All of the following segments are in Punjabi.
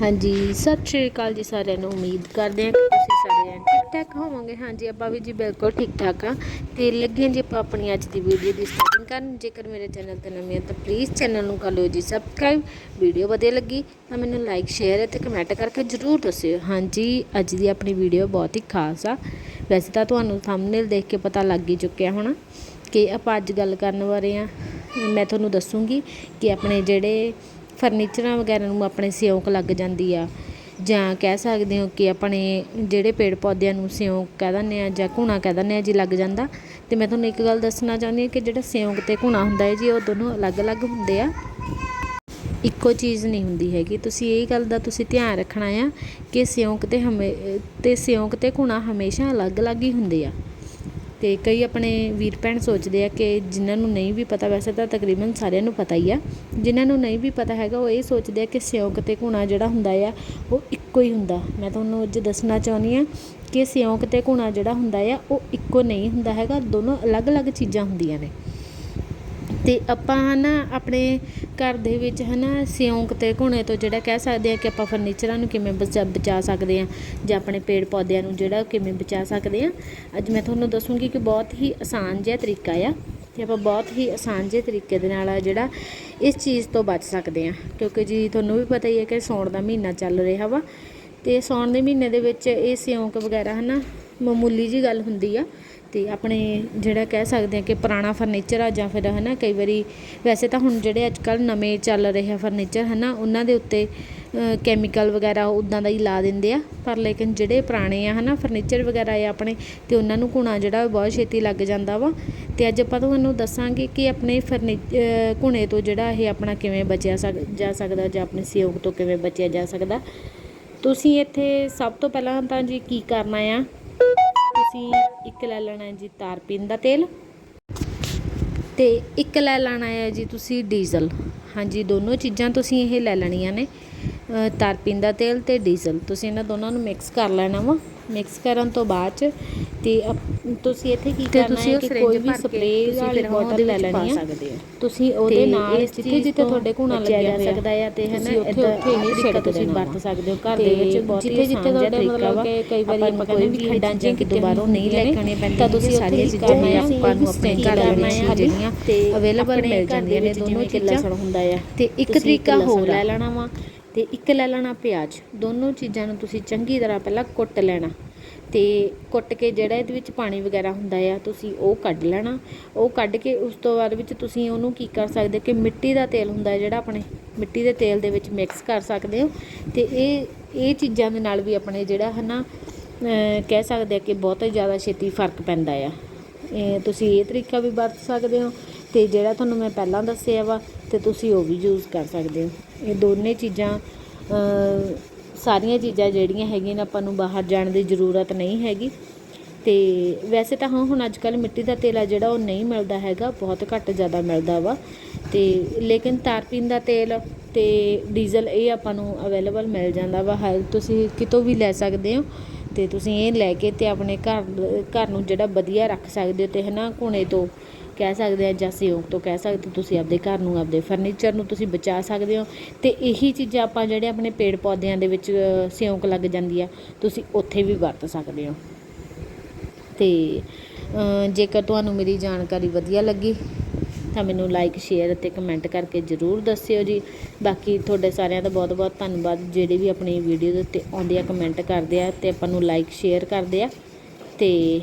ਹਾਂਜੀ, ਸਤਿ ਸ਼੍ਰੀ ਅਕਾਲ ਜੀ ਸਾਰਿਆਂ ਨੂੰ, ਉਮੀਦ ਕਰਦੇ ਹਾਂ ਕਿ ਤੁਸੀਂ ਸਾਰੇ ਠੀਕ ਠਾਕ ਹੋਵੋਗੇ। ਹਾਂਜੀ, ਆਪਾਂ ਵੀ ਜੀ ਬਿਲਕੁਲ ਠੀਕ ਠਾਕ ਆ ਤੇ ਲੱਗੇ ਹਾਂ ਜੀ ਆਪਾਂ ਆਪਣੀ ਅੱਜ ਦੀ ਵੀਡੀਓ ਦੀ ਸਟਾਰਟਿੰਗ ਕਰਨ। ਜੇਕਰ ਮੇਰੇ ਚੈਨਲ ਤੇ ਨਵੇਂ ਆ ਤਾਂ ਪਲੀਜ਼ ਚੈਨਲ ਨੂੰ ਕਰ ਲਿਓ ਜੀ ਸਬਸਕ੍ਰਾਈਬ ਵੀਡੀਓ ਵਧੀਆ ਲੱਗੀ ਤਾਂ ਮੈਨੂੰ ਲਾਈਕ ਸ਼ੇਅਰ ਅਤੇ ਕਮੈਂਟ ਕਰਕੇ ਜਰੂਰ ਦੱਸਿਓ। ਹਾਂਜੀ, ਅੱਜ ਦੀ ਆਪਣੀ ਵੀਡੀਓ ਬਹੁਤ ਹੀ ਖਾਸ ਆ। ਵੈਸੇ ਤਾਂ ਤੁਹਾਨੂੰ ਥੰਬਨੇਲ ਦੇਖ ਕੇ ਪਤਾ ਲੱਗ ਹੀ ਚੁੱਕਿਆ ਹੋਣਾ ਕਿ ਆਪਾਂ ਅੱਜ ਗੱਲ ਕਰਨ ਵਾਲੇ ਆ ਮੈਂ ਤੁਹਾਨੂੰ ਦੱਸੂਗੀ ਕਿ ਆਪਣੇ ਜਿਹੜੇ ਫਰਨੀਚਰਾਂ ਵਗੈਰਾ ਨੂੰ ਆਪਣੇ ਸਿਉਂਕ ਲੱਗ ਜਾਂਦੀ ਆ। ਜਾਂ ਕਹਿ ਸਕਦੇ ਹੋ ਕਿ ਆਪਣੇ ਜਿਹੜੇ ਪੇੜ ਪੌਦਿਆਂ ਨੂੰ ਸਿਉਂਕ ਕਹਿ ਦਿੰਦੇ ਆ ਜਾਂ ਘੁਣਾ ਕਹਿ ਦਿੰਦੇ ਆ ਜੀ ਲੱਗ ਜਾਂਦਾ। ਅਤੇ ਮੈਂ ਤੁਹਾਨੂੰ ਇੱਕ ਗੱਲ ਦੱਸਣਾ ਚਾਹੁੰਦੀ ਹਾਂ ਕਿ ਜਿਹੜਾ ਸਿਉਂਕ ਅਤੇ ਘੁਣਾ ਹੁੰਦਾ ਹੈ ਜੀ, ਉਹ ਦੋਨੋਂ ਅਲੱਗ-ਅਲੱਗ ਹੁੰਦੇ ਆ। ਇੱਕੋ ਚੀਜ਼ ਨਹੀਂ ਹੁੰਦੀ ਹੈਗੀ। ਤੁਸੀਂ ਇਹ ਗੱਲ ਦਾ ਤੁਸੀਂ ਧਿਆਨ ਰੱਖਣਾ ਆ ਕਿ ਸਿਉਂਕ ਤੇ ਹਮੇ ਤੇ ਸਿਉਂਕ ਤੇ ਘੁਣਾ ਹਮੇਸ਼ਾ ਅਲੱਗ-ਅਲੱਗ ਹੀ ਹੁੰਦੇ ਆ। ਅਤੇ ਕਈ ਆਪਣੇ ਵੀਰ ਭੈਣ ਸੋਚਦੇ ਆ ਕਿ ਜਿਨ੍ਹਾਂ ਨੂੰ ਨਹੀਂ ਵੀ ਪਤਾ ਵੈਸੇ ਤਾਂ ਤਕਰੀਬਨ ਸਾਰਿਆਂ ਨੂੰ ਪਤਾ ਹੀ ਆ, ਜਿਨ੍ਹਾਂ ਨੂੰ ਨਹੀਂ ਵੀ ਪਤਾ ਹੈਗਾ ਉਹ ਇਹ ਸੋਚਦੇ ਆ ਕਿ ਸਿਉਂਕ ਅਤੇ ਘੁਣਾ ਜਿਹੜਾ ਹੁੰਦਾ ਆ, ਉਹ ਇੱਕੋ ਹੀ ਹੁੰਦਾ। ਮੈਂ ਤੁਹਾਨੂੰ ਅੱਜ ਦੱਸਣਾ ਚਾਹੁੰਦੀ ਹਾਂ ਕਿ ਸਿਉਂਕ ਅਤੇ ਘੁਣਾ ਜਿਹੜਾ ਹੁੰਦਾ ਆ, ਉਹ ਇੱਕੋ ਨਹੀਂ ਹੁੰਦਾ ਹੈਗਾ, ਦੋਨੋਂ ਅਲੱਗ-ਅਲੱਗ ਚੀਜ਼ਾਂ ਹੁੰਦੀਆਂ ਨੇ। ਅਤੇ ਆਪਾਂ ਹੈ ਨਾ ਆਪਣੇ ਘਰ ਦੇ ਵਿੱਚ ਹੈ ਨਾ ਸਿਉਂਕ ਅਤੇ ਘੁਣੇ ਤੋਂ ਜਿਹੜਾ ਕਹਿ ਸਕਦੇ ਹਾਂ ਕਿ ਆਪਾਂ ਫਰਨੀਚਰਾਂ ਨੂੰ ਕਿਵੇਂ ਬਚਾ ਬਚਾ ਸਕਦੇ ਹਾਂ ਜਾਂ ਆਪਣੇ ਪੇੜ ਪੌਦਿਆਂ ਨੂੰ ਜਿਹੜਾ ਕਿਵੇਂ ਬਚਾ ਸਕਦੇ ਹਾਂ। ਅੱਜ ਮੈਂ ਤੁਹਾਨੂੰ ਦੱਸੂੰਗੀ ਕਿ ਬਹੁਤ ਹੀ ਆਸਾਨ ਜਿਹਾ ਤਰੀਕਾ ਆ ਤੇ ਆਪਾਂ ਬਹੁਤ ਹੀ ਆਸਾਨ ਜਿਹੇ ਤਰੀਕੇ ਦੇ ਨਾਲ ਆ ਜਿਹੜਾ ਇਸ ਚੀਜ਼ ਤੋਂ ਬਚ ਸਕਦੇ ਹਾਂ। ਕਿਉਂਕਿ ਜੀ ਤੁਹਾਨੂੰ ਵੀ ਪਤਾ ਹੀ ਹੈ ਕਿ ਸੌਣ ਦਾ ਮਹੀਨਾ ਚੱਲ ਰਿਹਾ ਵਾ ਤੇ ਸੌਣ ਦੇ ਮਹੀਨੇ ਦੇ ਵਿੱਚ ਇਹ ਸਿਉਂਕ ਵਗੈਰਾ ਹਨਾ ਮਾਮੂਲੀ ਜੀ ਗੱਲ ਹੁੰਦੀ ਆ ਤੇ ਆਪਣੇ ਜਿਹੜਾ ਕਹਿ ਸਕਦੇ ਆ ਕਿ ਪੁਰਾਣਾ ਫਰਨੀਚਰ ਆ ਜਾਂ ਫਿਰ ਹਨਾ ਕਈ ਵਾਰੀ ਵੈਸੇ ਤਾਂ ਹੁਣ ਜਿਹੜੇ ਅੱਜ ਕੱਲ ਨਵੇਂ ਚੱਲ ਰਹੇ ਆ ਫਰਨੀਚਰ ਹਨਾ, ਉਹਨਾਂ ਦੇ ਉੱਤੇ ਕੈਮੀਕਲ ਵਗੈਰਾ ਉਦਾਂ ਦਾ ਹੀ ਲਾ ਦਿੰਦੇ ਆ, ਪਰ ਲੇਕਿਨ ਜਿਹੜੇ ਪੁਰਾਣੇ ਆ ਹਨਾ ਫਰਨੀਚਰ ਵਗੈਰਾ ਆ ਆਪਣੇ ਤੇ ਉਹਨਾਂ ਨੂੰ ਘੁਣਾ ਜਿਹੜਾ ਬਹੁਤ ਛੇਤੀ ਲੱਗ ਜਾਂਦਾ ਵਾ। ਤੇ ਅੱਜ ਆਪਾਂ ਤੁਹਾਨੂੰ ਦੱਸਾਂਗੇ ਕਿ ਆਪਣੇ ਫਰਨੀ ਘੁਣੇ ਤੋਂ ਜਿਹੜਾ ਇਹ ਆਪਣਾ ਕਿਵੇਂ ਬਚਿਆ ਸਕ, ਜਾ ਸਕਦਾ ਜਾਂ ਆਪਣੇ ਸਹਿਯੋਗ ਤੋਂ ਕਿਵੇਂ ਬਚਿਆ ਜਾ ਸਕਦਾ। ਤੁਸੀਂ ਇੱਥੇ ਸਭ ਤੋਂ ਪਹਿਲਾਂ ਤਾਂ ਜੀ ਕੀ ਕਰਨਾ ਆ? ਤੁਸੀਂ ਇੱਕ ਲੈ ਲੈਣਾ ਹੈ ਜੀ ਤਾਰਪੀਨ ਦਾ ਤੇਲ। ਤੇ ਇੱਕ ਲੈ ਲੈਣਾ ਹੈ ਜੀ ਤੁਸੀਂ ਡੀਜ਼ਲ। ਹਾਂਜੀ, ਦੋਨੋਂ ਚੀਜ਼ਾਂ ਤੁਸੀਂ ਇਹ ਲੈ ਲੈਣੀਆਂ ਨੇ। ਤਾਰਪੀਨ ਦਾ ਤੇਲ ਤੇ ਡੀਜ਼ਲ। ਤੁਸੀਂ ਇਹਨਾਂ ਦੋਨਾਂ ਨੂੰ ਮਿਕਸ ਕਰ ਲੈਣਾ ਵਾ। ਮਿਕਸ ਕਰਨ ਤੋਂ ਬਾਅਦ ਚ ਤੇ ਤੁਸੀਂ ਇੱਥੇ ਕੀ ਕਰਨਾ ਹੈ ਕਿ ਕੋਈ ਵੀ ਸਪਰੇਅ ਵਾਲੀ ਬੋਤਲ ਲੈ ਲੈਣੀ ਹੋ। ਤੁਸੀਂ ਉਹਦੇ ਨਾਲ ਜਿੱਥੇ ਜਿੱਥੇ ਤੁਹਾਡੇ ਘੁਣਾ ਲੱਗਿਆ ਜਾ ਸਕਦਾ ਆ ਤੇ ਹਨਾ ਤੁਸੀਂ ਉੱਥੇ ਏਦਾਂ ਉੱਥੇ ਹੀ ਤਰੀਕਾ ਤੁਸੀਂ ਵਰਤ ਸਕਦੇ ਹੋ। ਘਰ ਦੇ ਵਿੱਚ ਬਹੁਤ ਹੀ ਜਿੱਥੇ ਜਿੱਥੇ ਤੁਹਾਡੇ ਮਤਲਬ ਕਿ ਕਈ ਵਾਰੀ ਆਪਾਂ ਕੋਈ ਵੀ ਖੱਡਾਂ ਚੀਜ਼ਾਂ ਕਿ ਦੁਬਾਰੋਂ ਨਹੀਂ ਨੇ, ਲੈਣੀਆਂ ਤਾਂ ਤੁਸੀਂ ਸਾਰੀਆਂ ਚੀਜ਼ਾਂ ਹੈ, ਆਪਾਂ ਨੂੰ ਆਪਣੇ ਘਰ ਦੇ ਵਿੱਚ ਹੈ? ਜਿਹੜੀਆਂ ਤੇ ਅਵੇਲੇਬਲ ਮਿਲ ਜਾਂਦੀਆਂ ਨੇ ਦੋਨੋਂ ਚੀਜ਼ਾਂ ਹੁੰਦਾ ਆ ਤੇ ਇੱਕ ਤਰੀਕਾ ਹੋਰ ਲੈ ਲੈਣਾ ਵਾ। ਤੇ ਇੱਕ ਲੈ ਲੈਣਾ ਪਿਆਜ਼। ਦੋਨੋਂ ਚੀਜ਼ਾਂ ਨੂੰ ਤੁਸੀਂ ਚੰਗੀ ਤਰ੍ਹਾਂ ਪਹਿਲਾਂ ਕੁੱਟ ਲੈਣਾ। ਤੇ ਕੁੱਟ ਕੇ ਜਿਹੜਾ ਇਹਦੇ ਵਿੱਚ ਪਾਣੀ ਵਗੈਰਾ ਹੁੰਦਾ ਆ, ਤੁਸੀਂ ਉਹ ਕੱਢ ਲੈਣਾ। ਉਹ ਕੱਢ ਕੇ ਉਸ ਤੋਂ ਬਾਅਦ ਵਿੱਚ ਤੁਸੀਂ ਉਹਨੂੰ ਕੀ ਕਰ ਸਕਦੇ ਕਿ ਮਿੱਟੀ ਦਾ ਤੇਲ ਹੁੰਦਾ ਜਿਹੜਾ ਆਪਣੇ ਮਿੱਟੀ ਦੇ ਤੇਲ ਦੇ ਵਿੱਚ ਮਿਕਸ ਕਰ ਸਕਦੇ ਹੋ। ਤੇ ਇਹ ਇਹ ਚੀਜ਼ਾਂ ਦੇ ਨਾਲ ਵੀ ਆਪਣੇ ਜਿਹੜਾ ਹੈ ਨਾ ਕਹਿ ਸਕਦੇ ਆ ਕਿ ਬਹੁਤ ਹੀ ਜ਼ਿਆਦਾ ਛੇਤੀ ਫ਼ਰਕ ਪੈਂਦਾ ਆ। ਇਹ ਤੁਸੀਂ ਇਹ ਤਰੀਕਾ ਵੀ ਵਰਤ ਸਕਦੇ ਹੋ। ਤੇ ਜਿਹੜਾ ਤੁਹਾਨੂੰ ਮੈਂ ਪਹਿਲਾਂ ਦੱਸਿਆ ਵਾ, ਤੇ ਤੁਸੀਂ ਉਹ ਵੀ ਯੂਜ਼ ਕਰ ਸਕਦੇ ਹੋ। ਇਹ ਦੋਨੇ ਚੀਜ਼ਾਂ ਸਾਰੀਆਂ ਚੀਜ਼ਾਂ ਜਿਹੜੀਆਂ ਹੈਗੀਆਂ ਨੇ, ਆਪਾਂ ਨੂੰ ਬਾਹਰ ਜਾਣ ਦੀ ਜ਼ਰੂਰਤ ਨਹੀਂ ਹੈਗੀ। ਤੇ ਵੈਸੇ ਤਾਂ ਹਾਂ, ਹੁਣ ਅੱਜ ਕੱਲ ਮਿੱਟੀ ਦਾ ਤੇਲ ਆ ਜਿਹੜਾ ਉਹ ਨਹੀਂ ਮਿਲਦਾ ਹੈਗਾ, ਬਹੁਤ ਘੱਟ ਜ਼ਿਆਦਾ ਮਿਲਦਾ ਵਾ। ਤੇ ਲੇਕਿਨ ਤਾਰਪੀਨ ਦਾ ਤੇਲ ਤੇ ਡੀਜ਼ਲ ਇਹ ਆਪਾਂ ਨੂੰ ਅਵੇਲੇਬਲ ਮਿਲ ਜਾਂਦਾ ਵਾ। ਹਰ ਤੁਸੀਂ ਕਿਤੋਂ ਵੀ ਲੈ ਸਕਦੇ ਹੋ, ਤੇ ਤੁਸੀਂ ਇਹ ਲੈ ਕੇ ਤੇ ਆਪਣੇ ਘਰ ਘਰ ਨੂੰ ਜਿਹੜਾ ਵਧੀਆ ਰੱਖ ਸਕਦੇ ਹੋ ਤੇ ਹਨਾ ਕੋਨੇ ਤੋਂ। ਕਹਿ ਸਕਦੇ ਆ ਜਾਂ ਸਿਉਂਕ ਤੋਂ ਕਹਿ ਸਕਦੇ ਤੁਸੀਂ ਆਪਦੇ ਘਰ ਨੂੰ, ਆਪਦੇ ਫਰਨੀਚਰ ਨੂੰ ਤੁਸੀਂ ਬਚਾ ਸਕਦੇ ਹੋ। ਤੇ ਇਹੀ ਚੀਜ਼ਾਂ ਆਪਾਂ ਜਿਹੜੇ ਆਪਣੇ ਪੇੜ ਪੌਦਿਆਂ ਦੇ ਵਿੱਚ ਸਿਉਂਕ ਲੱਗ ਜਾਂਦੀ ਆ, ਤੁਸੀਂ ਉੱਥੇ ਵੀ ਵਰਤ ਸਕਦੇ ਹੋ। ਤੇ ਜੇਕਰ ਤੁਹਾਨੂੰ ਮੇਰੀ ਜਾਣਕਾਰੀ ਵਧੀਆ ਲੱਗੀ, ਤਾਂ ਮੈਨੂੰ ਲਾਈਕ ਸ਼ੇਅਰ ਅਤੇ ਕਮੈਂਟ ਕਰਕੇ ਜਰੂਰ ਦੱਸਿਓ ਜੀ। ਬਾਕੀ ਤੁਹਾਡੇ ਸਾਰਿਆਂ ਦਾ ਬਹੁਤ ਬਹੁਤ ਧੰਨਵਾਦ। ਜਿਹੜੇ ਵੀ ਆਪਣੀ ਵੀਡੀਓ ਦੇ ਉੱਤੇ ਆਉਂਦੇ ਆ ਕਮੈਂਟ ਕਰਦੇ ਆ, ਤੇ ਆਪਾਂ ਨੂੰ ਲਾਈਕ ਸ਼ੇਅਰ ਕਰਦੇ ਆ। ਤੇ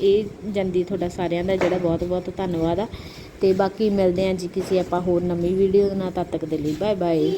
ਇਹ ਜਾਂਦੀ ਤੁਹਾਡਾ ਸਾਰਿਆਂ ਦਾ ਜਿਹੜਾ ਬਹੁਤ ਬਹੁਤ ਧੰਨਵਾਦ ਆ। ਤੇ ਬਾਕੀ ਮਿਲਦੇ ਆ ਜੀ ਕਿਸੇ ਆਪਾਂ ਹੋਰ ਨਵੀਂ ਵੀਡੀਓ ਨਾਲ, ਤਦ ਤੱਕ ਦੇ ਲਈ ਬਾਏ ਬਾਏ